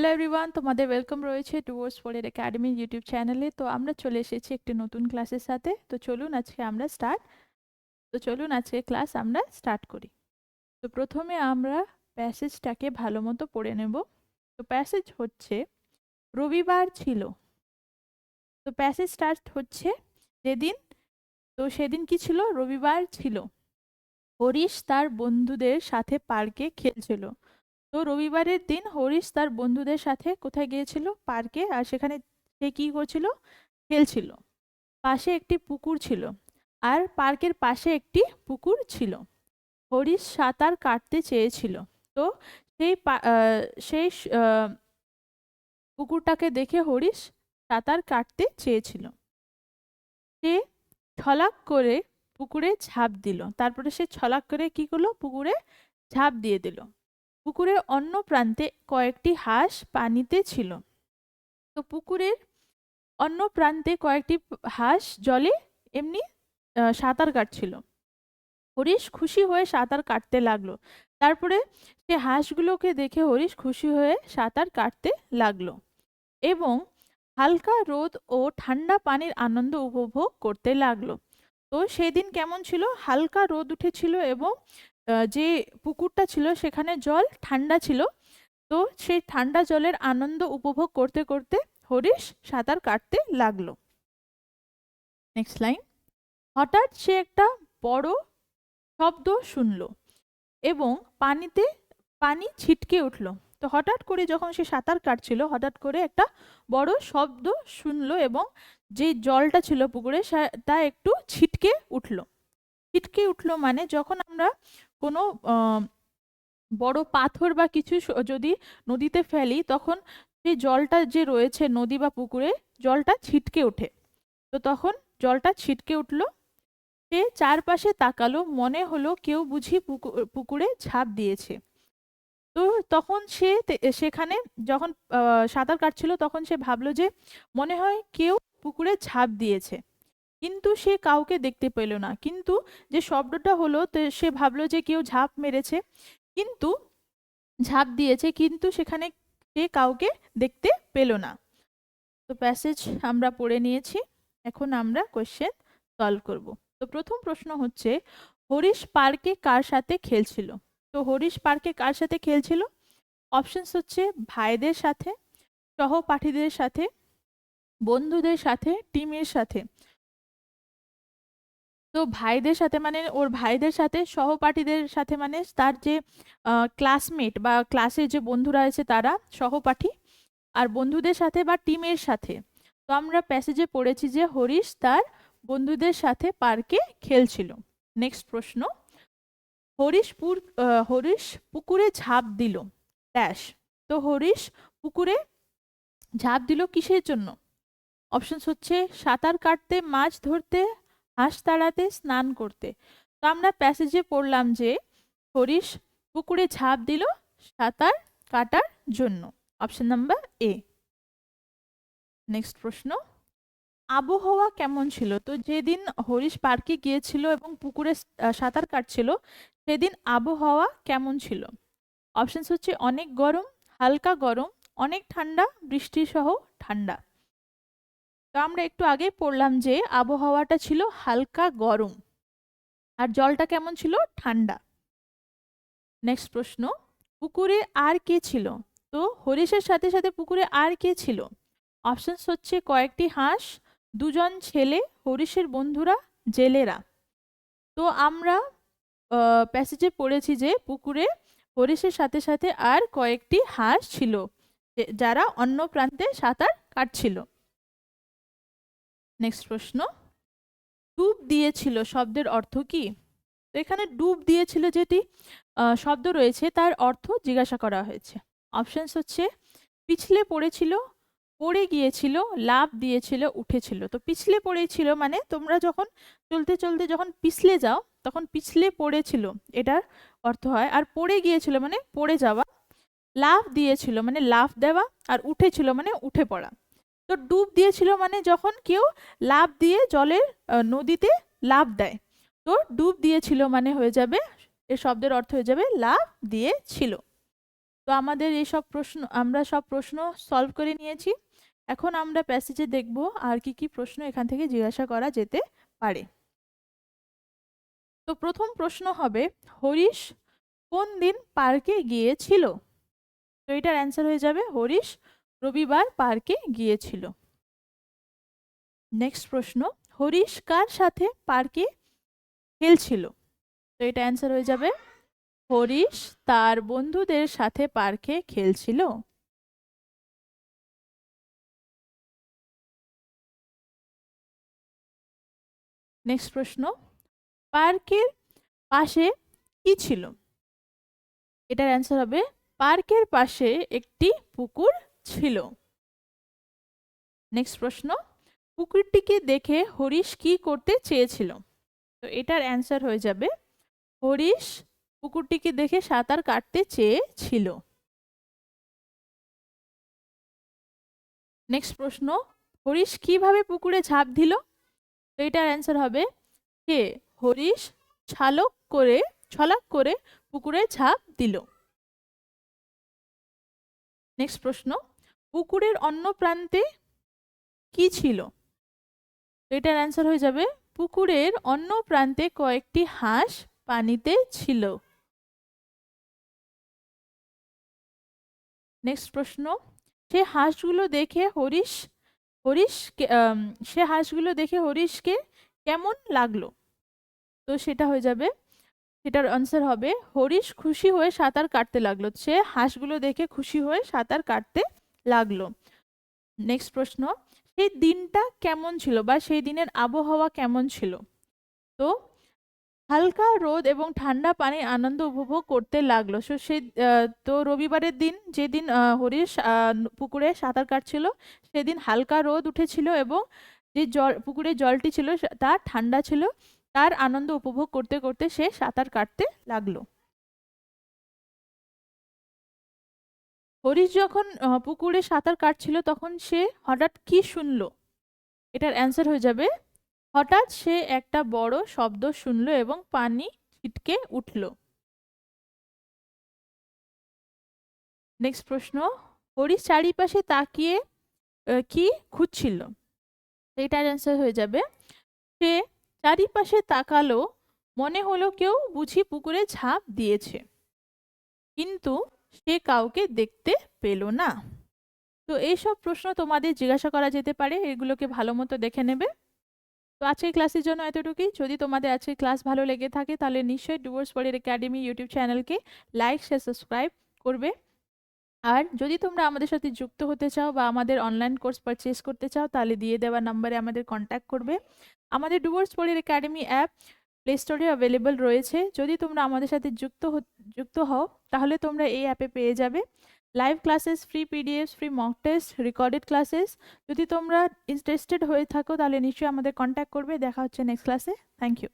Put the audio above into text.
Hello everyone তোমাদের welcome রয়েছে towards ফোরের একাডেমি ইউটিউব চ্যানেলে তো আমরা চলে এসেছি একটি নতুন ক্লাসের সাথে। তো চলুন আজকে আমরা স্টার্ট তো চলুন আজকে ক্লাস আমরা স্টার্ট করি। তো প্রথমে আমরা প্যাসেজটাকে ভালো মতো পড়ে নেব। তো প্যাসেজ হচ্ছে, রবিবার ছিল। তো প্যাসেজ স্টার্ট হচ্ছে যেদিন, তো সেদিন কি ছিল? রবিবার ছিল। হরিশ তার বন্ধুদের সাথে পার্কে খেলছিল। তো রবিবারের দিন হরিশ তার বন্ধুদের সাথে কোথায় গিয়েছিল? পার্কে। আর সেখানে সে কি করছিল? খেলছিল। পাশে একটি পুকুর ছিল। আর পার্কের পাশে একটি পুকুর ছিল। হরিশ সাঁতার কাটতে চেয়েছিল। তো সেই সেই পুকুরটাকে দেখে হরিশ সাঁতার কাটতে চেয়েছিল। সে ছলাক করে পুকুরে ঝাঁপ দিল। তারপরে সে ছলাক করে কি করল? পুকুরে ঝাঁপ দিয়ে দিল। পুকুরের অন্য প্রান্তে কয়েকটি হাঁস পানিতে ছিল। তো পুকুরের অন্য প্রান্তে কয়েকটি হাঁস জলে এমনি সাঁতার কাটছিল। হরিশ খুশি হয়ে সাঁতার কাটতে লাগল। তারপরে সে হাঁসগুলোকে দেখে হরিশ খুশি হয়ে সাঁতার কাটতে লাগল এবং হালকা রোদ ও ঠান্ডা পানির আনন্দ উপভোগ করতে লাগল। তো সেদিন কেমন ছিল? হালকা রোদ উঠেছিল এবং যে পুকুরটা ছিল সেখানে জল ঠান্ডা ছিল। তো সেই ঠান্ডা জলের আনন্দ উপভোগ করতে করতে হরিশ সাঁতার কাটতে লাগল। নেক্সট লাইন হঠাৎ সে একটা বড় শব্দ শুনলো এবং পানিতে, পানি ছিটকে উঠল। তো হঠাৎ করে যখন সে সাঁতার কাটছিল, হঠাৎ করে একটা বড় শব্দ শুনলো এবং যে জলটা ছিল পুকুরে তা একটু ছিটকে উঠল। ছিটকে উঠল মানে যখন আমরা কোনো বড় পাথর বা কিছু যদি নদীতে ফেলি, তখন সেই জলটা যে রয়েছে নদী বা পুকুরে, জলটা ছিটকে ওঠে। তো তখন জলটা ছিটকে উঠল। সে চারপাশে তাকালো, মনে হলো কেউ বুঝি পুকু- পুকুরে ঝাঁপ দিয়েছে। তো তখন সে সেখানে যখন সাঁতার কাটছিল, তখন সে ভাবলো যে মনে হয় কেউ পুকুরে ঝাঁপ দিয়েছে। কিন্তু সে কাউকে দেখতে পেল না। কিন্তু যে শব্দটা হলো, তো সে ভাবলো যে কেউ ঝাঁপ মেরেছে। কিন্তু ঝাঁপ দিয়েছে, কিন্তু সেখানে সে কাউকে দেখতে পেল না। তো প্যাসেজ আমরা পড়ে নিয়েছি। এখন আমরা কোয়েশ্চেন সলভ করব। তো প্রথম প্রশ্ন হচ্ছে, হরিশ পার্কে কার সাথে খেলছিল? তো হরিশ পার্কে কার সাথে খেলছিল? অপশনস হচ্ছে ভাইদের সাথে, সহপাঠীদের সাথে, বন্ধুদের সাথে, টিমের সাথে। তো ভাইদের সাথে মানে ওর ভাইদের সাথে সহপাঠীদের সাথে মানে তার যে ক্লাসমেট বা ক্লাসের যে বন্ধুরা আছে তারা সহপাঠী আর বন্ধুদের সাথে বা টিমের সাথে। তো আমরা প্যাসেজে পড়েছি যে হরিশ তার বন্ধুদের সাথে পার্কে খেলছিল। নেক্সট প্রশ্ন। হরিশ পুর হরিশ পুকুরে ঝাঁপ দিল। ড্যাশ তো হরিশ পুকুরে ঝাঁপ দিল কিসের জন্য? অপশনস হচ্ছে সাঁতার কাটতে, মাছ ধরতে হাঁস তাড়াতে স্নান করতে। তো আমরা প্যাসেজে পড়লাম যে, হরিশ পুকুরে ঝাঁপ দিল সাঁতার কাটার জন্য। অপশন নাম্বার এ নেক্সট প্রশ্ন। আবহাওয়া কেমন ছিল? তো যেদিন হরিশ পার্কে গিয়েছিল এবং পুকুরে সাঁতার কাটছিল, সেদিন আবহাওয়া কেমন ছিল? অপশানস হচ্ছে অনেক গরম, হালকা গরম, অনেক ঠান্ডা, বৃষ্টি সহ ঠান্ডা। তো আমরা একটু আগে পড়লাম যে আবহাওয়াটা ছিল হালকা গরম। আর জলটা কেমন ছিল? ঠান্ডা। নেক্সট প্রশ্ন, পুকুরে আর কে ছিল? তো হরিশের সাথে সাথে পুকুরে আর কে ছিল? অপশনস হচ্ছে কয়েকটি হাঁস, দুজন ছেলে, হরিশের বন্ধুরা, জেলেরা। তো আমরা প্যাসেজে পড়েছি যে পুকুরে হরিশের সাথে সাথে আর কয়েকটি হাঁস ছিল যারা অন্য প্রান্তে সাঁতার কাটছিল। নেক্সট প্রশ্ন, ডুব দিয়েছিল শব্দের অর্থ কি? তো এখানে ডুব দিয়েছিল যেটি শব্দ রয়েছে, তার অর্থ জিজ্ঞাসা করা হয়েছে। অপশনস হচ্ছে, পিছলে পড়েছিল, পড়ে গিয়েছিল লাভ দিয়েছিল, উঠেছিল। তো পিছলে পড়েছিল মানে তোমরা যখন চলতে চলতে যখন পিছলে যাও, তখন পিছলে পড়েছিল, এটার অর্থ হয়। আর পড়ে গিয়েছিল মানে পড়ে যাওয়া লাভ দিয়েছিল মানে লাফ দেওয়া, আর উঠেছিল মানে উঠে পড়া। তো ডুব দিয়েছিল মানে যখন কেউ লাফ দিয়ে জলের নদীতে লাফ দেয়। তো ডুব দিয়েছিল মানে হয়ে যাবে, এর শব্দের অর্থ হয়ে যাবে লাফ দিয়েছিল। তো আমাদের এই সব প্রশ্ন, আমরা সব প্রশ্ন সলভ করে নিয়েছি। এখন আমরা প্যাসেজে দেখব আর কি কি প্রশ্ন এখান থেকে জিজ্ঞাসা করা যেতে পারে। তো প্রথম প্রশ্ন হবে, হরিশ কোন দিন পার্কে গিয়েছিল? তো এটার অ্যান্সার হয়ে যাবে হরিশ রবিবার পার্কে গিয়েছিল। নেক্সট প্রশ্ন, হরিশ কার সাথে পার্কে খেলছিল? তো এটা অ্যান্সার হয়ে যাবে। হরিশ তার বন্ধুদের সাথে পার্কে খেলছিল। নেক্সট প্রশ্ন, পার্কের পাশে কি ছিল? এটার অ্যান্সার হবে, পার্কের পাশে একটি পুকুর ছিল। নেক্সট প্রশ্ন, পুকুরটিকে দেখে হরিশ কি করতে চেয়েছিল? তো এটার অ্যান্সার হয়ে যাবে, হরিশ পুকুরটিকে দেখে সাঁতার কাটতে চেয়েছিল। নেক্সট প্রশ্ন, হরিশ কীভাবে পুকুরে ঝাঁপ দিল? তো এটার অ্যান্সার হবে, কে? হরিশ ছালক করে, ছলাক করে পুকুরে ঝাঁপ দিল। নেক্সট প্রশ্ন পুকুরের অন্য প্রান্তে কি ছিল? এটার অ্যান্সার হয়ে যাবে, পুকুরের অন্য প্রান্তে কয়েকটি হাঁস পানিতে ছিল। নেক্সট প্রশ্ন, সে হাঁসগুলো দেখে হরিশ হরিশ সে হাঁসগুলো দেখে হরিশকে কেমন লাগল? তো সেটা হয়ে যাবে, সেটার আনসার হবে, হরিশ খুশি হয়ে সাঁতার কাটতে লাগল। সে হাঁসগুলো দেখে খুশি হয়ে সাঁতার কাটতে লাগল। নেক্সট প্রশ্ন, সেই দিনটা কেমন ছিল বা সেই দিনের আবহাওয়া কেমন ছিল? তো, হালকা রোদ এবং ঠান্ডা পানির আনন্দ উপভোগ করতে লাগল। সো, সে তো রবিবারের দিন যেদিন হরিশ পুকুরে সাঁতার কাটছিল, সেদিন হালকা রোদ উঠেছিল এবং যে জল পুকুরের জলটি ছিল তা ঠান্ডা ছিল, তার আনন্দ উপভোগ করতে করতে সে সাঁতার কাটতে লাগল। হরিশ যখন পুকুরে সাঁতার কাটছিল তখন সে হঠাৎ কি শুনল? এটার অ্যান্সার হয়ে যাবে, হঠাৎ সে একটা বড় শব্দ শুনল এবং পানি ছিটকে উঠল। নেক্সট প্রশ্ন, হরিশ চারিপাশে তাকিয়ে কি খুঁজছিল? এটার অ্যান্সার হয়ে যাবে, সে চারিপাশে তাকালো, মনে হলো কেউ বুঝি পুকুরে ঝাঁপ দিয়েছে। কিন্তু সে কাউকে দেখতে পেল না। তো এইসব প্রশ্ন তোমাদের জিজ্ঞাসা করা যেতে পারে, এগুলোকে ভালো মতো দেখে নেবে। তো আজকের ক্লাসের জন্য এতটুকুই। যদি তোমাদের আজকের ক্লাস ভালো লেগে থাকে, তাহলে নিশ্চয়ই ডুয়ার্স পরের একাডেমি ইউটিউব চ্যানেলকে লাইক শেয়ার সাবস্ক্রাইব করবে। আর যদি তোমরা আমাদের সাথে যুক্ত হতে চাও বা আমাদের অনলাইন কোর্স পারচেস করতে চাও, তাহলে দিয়ে দেওয়া নাম্বারে আমাদের কন্ট্যাক্ট করবে। আমাদের ডুয়ার্স পরের একাডেমি অ্যাপ প্লে স্টোরে অ্যাভেলেবল রয়েছে। যদি তোমরা আমাদের সাথে যুক্ত যুক্ত হও, তাহলে তোমরা এই অ্যাপে পেয়ে যাবে। Live classes free PDF free mock test recorded classes যদি তোমরা ইন্টারেস্টেড হয়ে থাকো, তাহলে নিশ্চয়ই আমাদের কন্ট্যাক্ট করবে। দেখা হচ্ছে নেক্সট ক্লাসে থ্যাংক ইউ